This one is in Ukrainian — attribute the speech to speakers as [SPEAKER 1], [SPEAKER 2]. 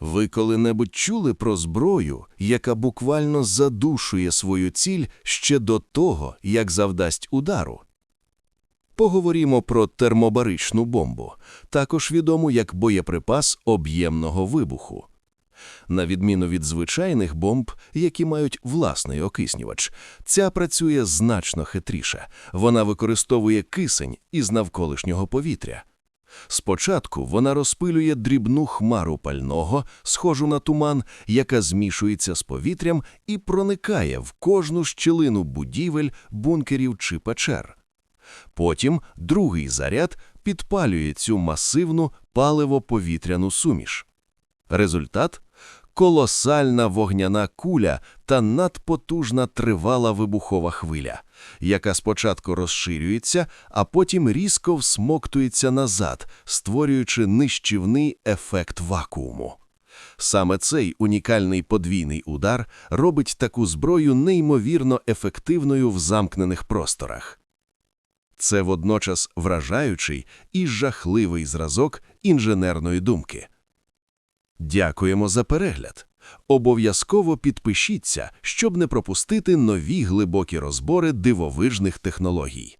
[SPEAKER 1] Ви коли-небудь чули про зброю, яка буквально задушує свою ціль ще до того, як завдасть удару? Поговоримо про термобаричну бомбу, також відому як боєприпас об'ємного вибуху. На відміну від звичайних бомб, які мають власний окиснювач, ця працює значно хитріше. Вона використовує кисень із навколишнього повітря. Спочатку вона розпилює дрібну хмару пального, схожу на туман, яка змішується з повітрям і проникає в кожну щілину будівель, бункерів чи печер. Потім другий заряд підпалює цю масивну паливо-повітряну суміш. Результат колосальна вогняна куля та надпотужна тривала вибухова хвиля, яка спочатку розширюється, а потім різко всмоктується назад, створюючи нищівний ефект вакууму. Саме цей унікальний подвійний удар робить таку зброю неймовірно ефективною в замкнених просторах. Це водночас вражаючий і жахливий зразок інженерної думки. Дякуємо за перегляд. Обов'язково підпишіться, щоб не пропустити нові глибокі розбори дивовижних технологій.